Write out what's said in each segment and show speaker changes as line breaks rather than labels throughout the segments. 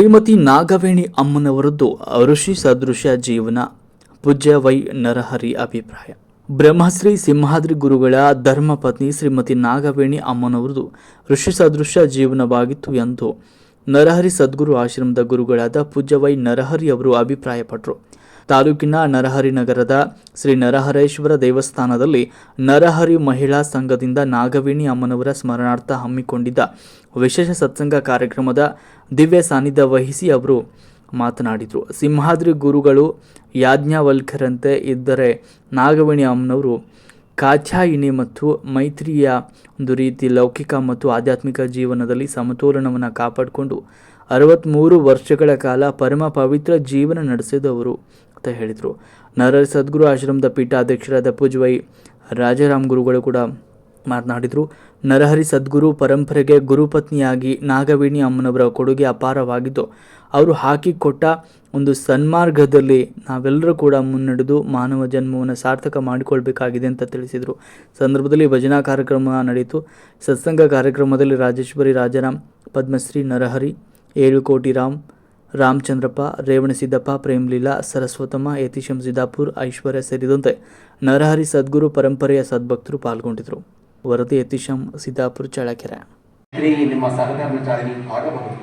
ಶ್ರೀಮತಿ ನಾಗವೇಣಿ ಅಮ್ಮನವರದ್ದು ಋಷಿ ಸದೃಶ ಜೀವನ. ಪೂಜ್ಯ ವೈ ನರಹರಿ ಅಭಿಪ್ರಾಯ. ಬ್ರಹ್ಮಶ್ರೀ ಸಿಂಹಾದ್ರಿ ಗುರುಗಳ ಧರ್ಮಪತ್ನಿ ಶ್ರೀಮತಿ ನಾಗವೇಣಿ ಅಮ್ಮನವರದು ಋಷಿ ಸದೃಶ ಜೀವನವಾಗಿತ್ತು ಎಂದು ನರಹರಿ ಸದ್ಗುರು ಆಶ್ರಮದ ಗುರುಗಳಾದ ಪೂಜ್ಯ ವೈ ನರಹರಿ ಅವರು ಅಭಿಪ್ರಾಯಪಟ್ಟರು ತಾಲೂಕಿನ ನರಹರಿ ನಗರದ ಶ್ರೀ ನರಹರೇಶ್ವರ ದೇವಸ್ಥಾನದಲ್ಲಿ ನರಹರಿ ಮಹಿಳಾ ಸಂಘದಿಂದ ನಾಗವೇಣಿ ಅಮ್ಮನವರ ಸ್ಮರಣಾರ್ಥ ಹಮ್ಮಿಕೊಂಡಿದ್ದ ವಿಶೇಷ ಸತ್ಸಂಗ ಕಾರ್ಯಕ್ರಮದ ದಿವ್ಯ ಸಾನ್ನಿಧ್ಯ ವಹಿಸಿ ಅವರು ಮಾತನಾಡಿದರು. ಸಿಂಹಾದ್ರಿ ಗುರುಗಳು ಯಾಜ್ಞವಲ್ಕರಂತೆ ಇದ್ದರೆ ನಾಗವೇಣಿ ಅಮ್ಮನವರು ಕಾಚಾಯಿನಿ ಮತ್ತು ಮೈತ್ರಿಯ ಒಂದು ರೀತಿ ಲೌಕಿಕ ಮತ್ತು ಆಧ್ಯಾತ್ಮಿಕ ಜೀವನದಲ್ಲಿ ಸಮತೋಲನವನ್ನು ಕಾಪಾಡಿಕೊಂಡು ಅರವತ್ತ್ಮೂರು ವರ್ಷಗಳ ಕಾಲ ಪರಮ ಪವಿತ್ರ ಜೀವನ ನಡೆಸಿದವರು ಅಂತ ಹೇಳಿದರು. ನರ ಸದ್ಗುರು ಆಶ್ರಮದ ಪೀಠಾಧ್ಯಕ್ಷರಾದ ಪೂಜ್ವೈ ರಾಜಾರಾಮ್ ಗುರುಗಳು ಕೂಡ ಮಾತನಾಡಿದರು. ನರಹರಿ ಸದ್ಗುರು ಪರಂಪರೆಗೆ ಗುರುಪತ್ನಿಯಾಗಿ ನಾಗವೇಣಿ ಅಮ್ಮನವರ ಕೊಡುಗೆ ಅಪಾರವಾಗಿದ್ದು ಅವರು ಹಾಕಿಕೊಟ್ಟ ಒಂದು ಸನ್ಮಾರ್ಗದಲ್ಲಿ ನಾವೆಲ್ಲರೂ ಕೂಡ ಮುನ್ನಡೆದು ಮಾನವ ಜನ್ಮವನ್ನು ಸಾರ್ಥಕ ಮಾಡಿಕೊಳ್ಬೇಕಾಗಿದೆ ಅಂತ ತಿಳಿಸಿದರು. ಸಂದರ್ಭದಲ್ಲಿ ಭಜನಾ ಕಾರ್ಯಕ್ರಮ ನಡೆಯಿತು. ಸತ್ಸಂಗ ಕಾರ್ಯಕ್ರಮದಲ್ಲಿ ರಾಜೇಶ್ವರಿ, ರಾಜಾರಾಮ್, ಪದ್ಮಶ್ರೀ, ನರಹರಿ ಏಳು ಕೋಟಿ ರಾಮ್, ರಾಮಚಂದ್ರಪ್ಪ ರೇವಣಸಿದ್ದಪ್ಪ ಪ್ರೇಮ್ಲೀಲಾ, ಸರಸ್ವತಮ್ಮ, ಯತೀಶಂ ಸಿದ್ದಾಪುರ್, ಐಶ್ವರ್ಯ ಸೇರಿದಂತೆ ನರಹರಿ ಸದ್ಗುರು ಪರಂಪರೆಯ ಸದ್ಭಕ್ತರು ಪಾಲ್ಗೊಂಡಿದ್ದರು. ವರದಿ ಯತೀಶಂ ಸಿದ್ದಾಪುರ್ ಚಳ್ಳಕೆರೆ.
ನಿಮ್ಮ ಸಹಧರ್ಮಚಾರಿ ಆಗಬಹುದು.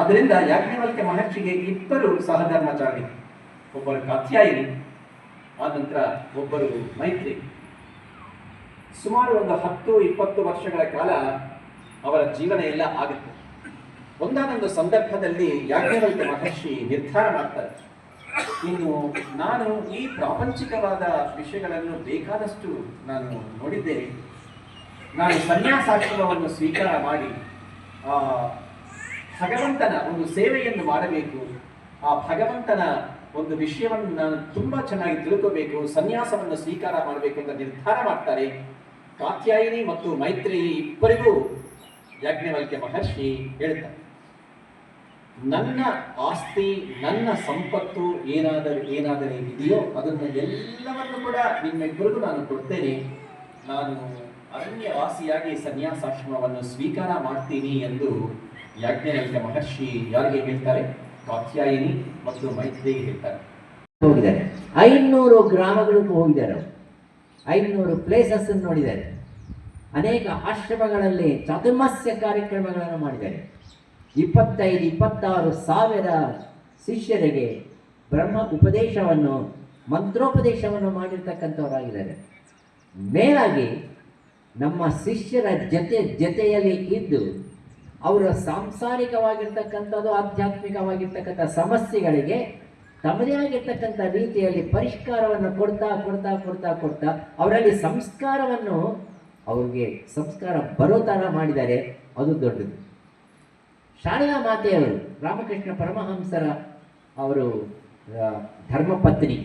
ಆದ್ದರಿಂದ ಯಾಜ್ಞವಲ್ಕೆ ಮಹರ್ಷಿಗೆ ಇಬ್ಬರು ಸಹಧರ್ಮಚಾರಿ ಒಬ್ಬರು ಕಾತ್ಯಾಯಿನಿ, ಆ ನಂತರ ಒಬ್ಬರು ಮೈತ್ರಿ. ಸುಮಾರು ಒಂದು ಹತ್ತು, ಇಪ್ಪತ್ತು ವರ್ಷಗಳ ಕಾಲ ಅವರ ಜೀವನ ಎಲ್ಲ ಆಗುತ್ತೆ. ಒಂದಾನೊಂದು ಸಂದರ್ಭದಲ್ಲಿ ಯಾಜ್ಞವಲ್ಕ ಮಹರ್ಷಿ ನಿರ್ಧಾರ ಮಾಡ್ತಾರೆ. ಇನ್ನು ನಾನು ಈ ಪ್ರಾಪಂಚಿಕವಾದ ವಿಷಯಗಳನ್ನು ಬೇಕಾದಷ್ಟು ನಾನು ನೋಡಿದ್ದೇನೆ ನಾನು ಸನ್ಯಾಸಾಶ್ರಮವನ್ನು ಸ್ವೀಕಾರ ಮಾಡಿ, ಆ, ಭಗವಂತನ ಒಂದು ಸೇವೆಯನ್ನು ಮಾಡಬೇಕು. ಆ ಭಗವಂತನ ಒಂದು ವಿಷಯವನ್ನು ನಾನು ತುಂಬಾ ಚೆನ್ನಾಗಿ ತಿಳ್ಕೋಬೇಕು. ಸನ್ಯಾಸವನ್ನು ಸ್ವೀಕಾರ ಮಾಡಬೇಕು ಅಂತ ನಿರ್ಧಾರ ಮಾಡ್ತಾರೆ. ಕಾತ್ಯಾಯಿನಿ ಮತ್ತು ಮೈತ್ರಿ ಇಬ್ಬರಿಗೂ ಯಾಜ್ಞವಲ್ಕ್ಯ ಮಹರ್ಷಿ ಹೇಳ್ತಾರೆ. ನನ್ನ ಆಸ್ತಿ, ನನ್ನ ಸಂಪತ್ತು ಏನಾದರೂ ಏನಾದರೂ ಇದೆಯೋ ಅದನ್ನು ಎಲ್ಲವನ್ನು ಕೂಡ ನಿಮ್ಮಿಬ್ಬರಿಗೂ ನಾನು ಕೊಡ್ತೇನೆ. ನಾನು ಅರಣ್ಯವಾಸಿಯಾಗಿ ಸನ್ಯಾಸಾಶ್ರಮವನ್ನು ಸ್ವೀಕಾರ ಮಾಡ್ತೀನಿ ಎಂದು ಯಾಜ್ಞವಲ್ಕ್ಯ ಮಹರ್ಷಿ ಯಾರಿಗೆ ಹೇಳ್ತಾರೆ? ಕಾತ್ಯಾಯಿನಿ ಮತ್ತು ಮೈತ್ರಿಗೆ ಹೇಳ್ತಾರೆ.
ಹೋಗಿದ್ದಾರೆ ಐನೂರು ಗ್ರಾಮಗಳಿಗೂ ಹೋಗಿದ್ದಾರೆ ಐನೂರು ಪ್ಲೇಸಸ್ ನೋಡಿದ್ದಾರೆ. ಅನೇಕ ಆಶ್ರಮಗಳಲ್ಲಿ ಚಾತುರ್ಮಾಸ್ಯ ಕಾರ್ಯಕ್ರಮಗಳನ್ನು ಮಾಡಿದ್ದಾರೆ. ಇಪ್ಪತ್ತೈದು, ಇಪ್ಪತ್ತಾರು ಸಾವಿರ ಶಿಷ್ಯರಿಗೆ ಬ್ರಹ್ಮ ಉಪದೇಶವನ್ನು, ಮಂತ್ರೋಪದೇಶವನ್ನು ಮಾಡಿರ್ತಕ್ಕಂಥವರಾಗಿದ್ದಾರೆ. ಮೇಲಾಗಿ ನಮ್ಮ ಶಿಷ್ಯರ ಜೊತೆ, ಜೊತೆಯಲ್ಲಿ ಇದ್ದು ಅವರ ಸಾಂಸಾರಿಕವಾಗಿರ್ತಕ್ಕಂಥದ್ದು, ಆಧ್ಯಾತ್ಮಿಕವಾಗಿರ್ತಕ್ಕಂಥ ಸಮಸ್ಯೆಗಳಿಗೆ ತಮ್ಮದೇ ಆಗಿರ್ತಕ್ಕಂಥ ರೀತಿಯಲ್ಲಿ ಪರಿಷ್ಕಾರವನ್ನು ಕೊಡ್ತಾ ಕೊಡ್ತಾ ಕೊಡ್ತಾ ಕೊಡ್ತಾ ಅವರಲ್ಲಿ ಸಂಸ್ಕಾರವನ್ನು ಅವ್ರಿಗೆ ಸಂಸ್ಕಾರ ಬರೋ ಥರ ಮಾಡಿದ್ದಾರೆ. ಅದು ದೊಡ್ಡದು. ಶಾರದಾ ಮಾತೆಯವರು ರಾಮಕೃಷ್ಣ ಪರಮಹಂಸರ ಅವರು ಧರ್ಮಪತ್ನಿ.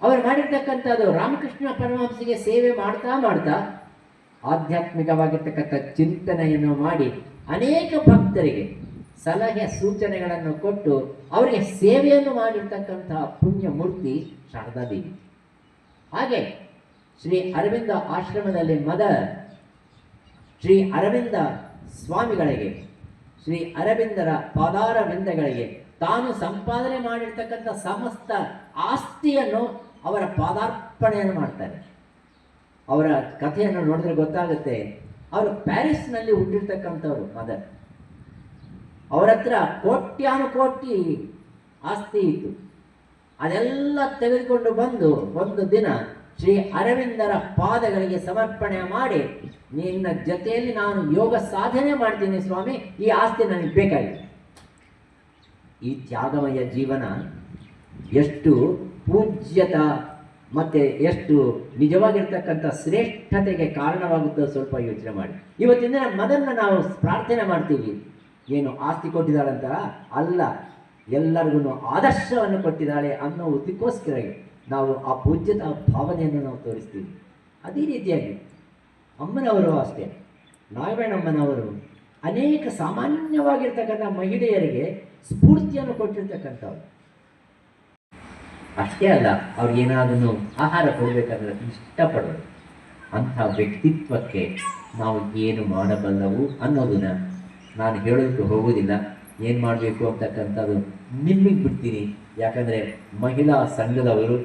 ಅವರು ಮಾಡಿರ್ತಕ್ಕಂಥದ್ದು ರಾಮಕೃಷ್ಣ ಪರಮಹಂಸಿಗೆ ಸೇವೆ ಮಾಡ್ತಾ ಮಾಡ್ತಾ ಆಧ್ಯಾತ್ಮಿಕವಾಗಿರ್ತಕ್ಕಂಥ ಚಿಂತನೆಯನ್ನು ಮಾಡಿ ಅನೇಕ ಭಕ್ತರಿಗೆ ಸಲಹೆ ಸೂಚನೆಗಳನ್ನು ಕೊಟ್ಟು ಅವರಿಗೆ ಸೇವೆಯನ್ನು ಮಾಡಿರ್ತಕ್ಕಂತಹ ಪುಣ್ಯ ಮೂರ್ತಿ ಶಾರದಾದೇವಿ ಹಾಗೆ ಶ್ರೀ ಅರವಿಂದ ಆಶ್ರಮದಲ್ಲಿ ಮದ ಶ್ರೀ ಅರವಿಂದ ಸ್ವಾಮಿಗಳಿಗೆ ಶ್ರೀ ಅರವಿಂದರ ಪಾದಾರವಿಂದಗಳಿಗೆ ತಾನು ಸಂಪಾದನೆ ಮಾಡಿರ್ತಕ್ಕಂಥ ಸಮಸ್ತ ಆಸ್ತಿಯನ್ನು ಅವರ ಪಾದಾರ್ಪಣೆಯನ್ನು ಮಾಡ್ತಾರೆ. ಅವರ ಕಥೆಯನ್ನು ನೋಡಿದ್ರೆ ಗೊತ್ತಾಗುತ್ತೆ, ಅವರು ಪ್ಯಾರಿಸ್ನಲ್ಲಿ ಹುಟ್ಟಿರ್ತಕ್ಕಂಥವ್ರು ಮದರ್. ಅವರ ಹತ್ರ ಕೋಟ್ಯಾನುಕೋಟಿ ಆಸ್ತಿ ಇತ್ತು. ಅದೆಲ್ಲ ತೆಗೆದುಕೊಂಡು ಬಂದು ಒಂದು ದಿನ ಶ್ರೀ ಅರವಿಂದರ ಪಾದಗಳಿಗೆ ಸಮರ್ಪಣೆ ಮಾಡಿ ನಿನ್ನ ಜೊತೆಯಲ್ಲಿ ನಾನು ಯೋಗ ಸಾಧನೆ ಮಾಡ್ತೀನಿ ಸ್ವಾಮಿ, ಈ ಆಸ್ತಿ ನನಗೆ ಬೇಕಾಗಿದೆ. ಈ ತ್ಯಾಗಮಯ ಜೀವನ ಎಷ್ಟು ಪೂಜ್ಯತ ಮತ್ತೆ ಎಷ್ಟು ನಿಜವಾಗಿರ್ತಕ್ಕಂಥ ಶ್ರೇಷ್ಠತೆಗೆ ಕಾರಣವಾಗುತ್ತೋ ಸ್ವಲ್ಪ ಯೋಚನೆ ಮಾಡಿ. ಇವತ್ತಿನ ದಿನ ಮದನ್ನ ನಾವು ಪ್ರಾರ್ಥನೆ ಮಾಡ್ತೀವಿ. ಏನು ಆಸ್ತಿ ಕೊಟ್ಟಿದ್ದಾಳಂತ ಅಲ್ಲ, ಎಲ್ಲರಿಗೂ ಆದರ್ಶವನ್ನು ಕೊಟ್ಟಿದ್ದಾಳೆ ಅನ್ನೋ ಉದ್ದಕ್ಕೋಸ್ಕರ ನಾವು ಆ ಪೂಜ್ಯದ ಭಾವನೆಯನ್ನು ನಾವು ತೋರಿಸ್ತೀವಿ. ಅದೇ ರೀತಿಯಾಗಿ ಅಮ್ಮನವರು ಅಷ್ಟೇ, ನಾರಾಯಣಮ್ಮನವರು ಅನೇಕ ಸಾಮಾನ್ಯವಾಗಿರ್ತಕ್ಕಂಥ ಮಹಿಳೆಯರಿಗೆ ಸ್ಫೂರ್ತಿಯನ್ನು ಕೊಟ್ಟಿರ್ತಕ್ಕಂಥವ್ರು. ಅಷ್ಟೇ ಅಲ್ಲ ಅವ್ರಿಗೇನಾದರೂ ಆಹಾರ ಕೊಡಬೇಕಾದ್ರೆ ಇಷ್ಟಪಡೋದು ಅಂಥ ವ್ಯಕ್ತಿತ್ವಕ್ಕೆ ನಾವು ಏನು ಮಾಡಬಲ್ಲವು ಅನ್ನೋದನ್ನ ನಾನು ಹೇಳೋದಕ್ಕೆ ಹೋಗೋದಿಲ್ಲ. ಏನು ಮಾಡಬೇಕು ಅಂತಕ್ಕಂಥದ್ದು ನಿಮಗೆ ಬಿಡ್ತೀನಿ. ಯಾಕಂದರೆ ಮಹಿಳಾ ಸಂಘದವರು,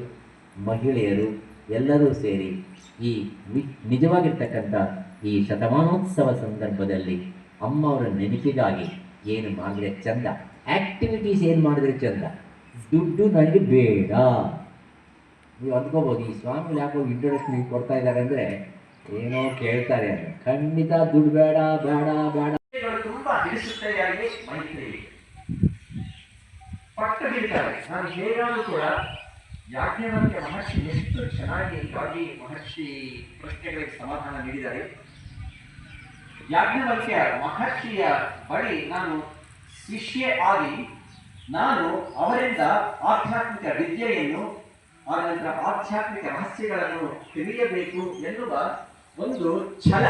ಮಹಿಳೆಯರು ಎಲ್ಲರೂ ಸೇರಿ ಈ ನಿಜವಾಗಿರ್ತಕ್ಕಂಥ ಈ ಶತಮಾನೋತ್ಸವ ಸಂದರ್ಭದಲ್ಲಿ ಅಮ್ಮ ಅವರ ನೆನಪಿಗಾಗಿ ಏನು ಮಾಡಿದ್ರೆ ಚಂದ. ಆ್ಯಕ್ಟಿವಿಟೀಸ್ ಏನು ಮಾಡಿದ್ರೆ ಚಂದ? ದುಡ್ಡು ನನಗೆ ಬೇಡ. ನೀವು ಅಂದ್ಕೋಬೋದು, ಈ ಸ್ವಾಮಿ ಯಾಕೋ ಇಂಟ್ರೊಡಕ್ಷನ್ ಕೊಡ್ತಾ ಇದ್ದಾರೆ ಅಂದರೆ ಏನೋ ಕೇಳ್ತಾರೆ ಖಂಡಿತ ದುಡ್ಡು ಬೇಡ ಬೇಡ ಬೇಡ
ವಿಷಯಗಳು ತುಂಬಾ ಹಿಡಿಸುತ್ತೆಯಾಗಿ ಮೈತ್ರಿ ಪಟ್ಟು ಹಿಡಿತಾರೆ ನಾನು ಹೇಗಾದರೂ ಕೂಡ ಯಾಜ್ಞವಲ್ಕ್ಯ ಮಹರ್ಷಿ ಎಷ್ಟು ಚೆನ್ನಾಗಿ ಗಾಗಿ ಮಹರ್ಷಿ ಪ್ರಶ್ನೆಗಳಿಗೆ ಸಮಾಧಾನ ನೀಡಿದ್ದಾರೆ. ಯಾಜ್ಞವಲ್ಕ್ಯ ಮಹರ್ಷಿಯ ಬಳಿ ನಾನು ಶಿಷ್ಯ ಆಗಿ ನಾನು ಅವರಿಂದ ಆಧ್ಯಾತ್ಮಿಕ ವಿದ್ಯೆಯನ್ನು ಆನಂತರ ಆಧ್ಯಾತ್ಮಿಕ ರಹಸ್ಯಗಳನ್ನು ತಿಳಿಯಬೇಕು ಎನ್ನುವ ಒಂದು ಛಲ.